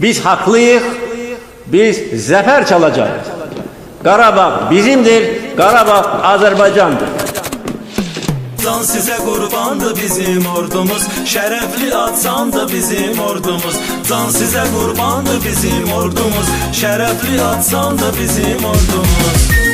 Biz haklıyız, biz zafer çalacağız. Karabağ bizimdir, Karabağ Azerbaycan'dır. Can size kurbandı bizim ordumuz Şerefli atsan bizim ordumuz Can size kurbandı bizim ordumuz Şerefli atsan da bizim ordumuz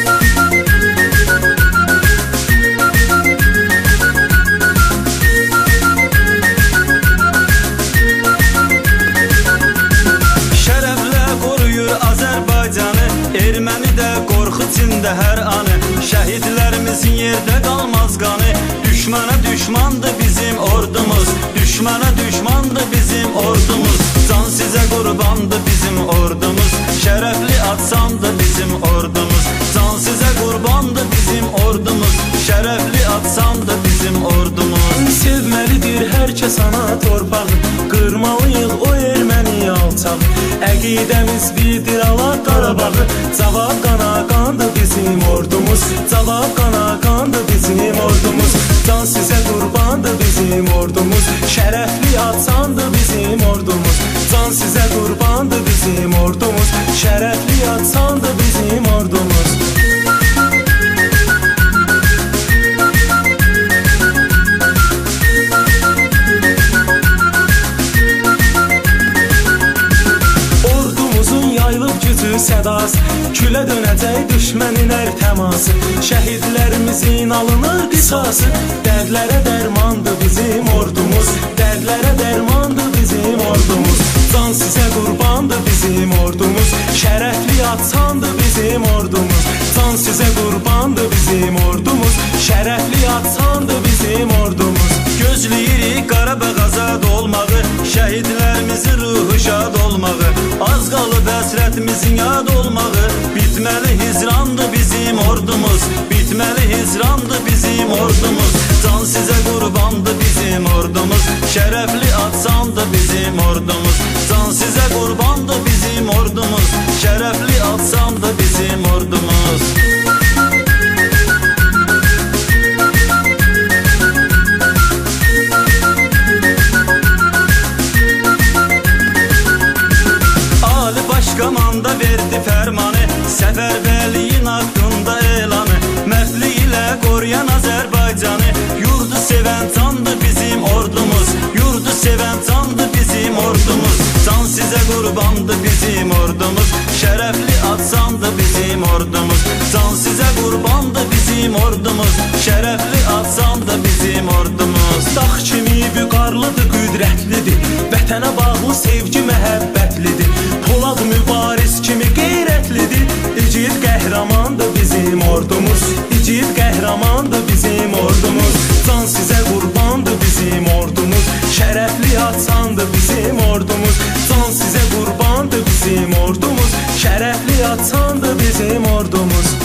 Erməni də qorxu içində hər anı. Şəhidlərimizin yerdə qalmaz qanı. Düşmənə düşmandı bizim ordumuz. Düşmənə düşmandı bizim ordumuz. Can sizə qurbandı bizim ordumuz. Şərəfli atsandı bizim ordumuz. Can sizə qurbandı bizim ordumuz. Şərəfli atsandı bizim ordumuz. Sevməlidir hər kəs ana torpağı Əqidəmiz bidir Allah Qarabağı Cavab qana qandı bizim ordumuz. Cavab qana qandı bizim ordumuz. Can sizə qurbandı bizim ordumuz. Şərəfli atsandı bizim ordumuz. Can sizə qurbandı bizim ordumuz. Şərəfli Dönəcək düşmənin hər təması Şəhidlərimizin alınır qisası. Dərdlərə dərmandır bizim ordumuz Dərdlərə dərmandır bizim ordumuz. Can sizə qurbandır bizim ordumuz Şərəfli atsandır bizim ordumuz. Can sizə qurbandır bizim ordumuz Şərəfli atsandır bizim ordumuz. Can sizə qurbandı bizim ordumuz. Şərəfli Şərəfli atsandı bizim ordumuz. Can sizə qurbandı bizim ordumuz. Şərəfli atsandı bizim ordumuz. Dağ kimi vüqarlıdır, qüdrətlidir. Vətənə bağlı sevgi məhəbbətlidir Şərəfli atsandır bizim ordumuz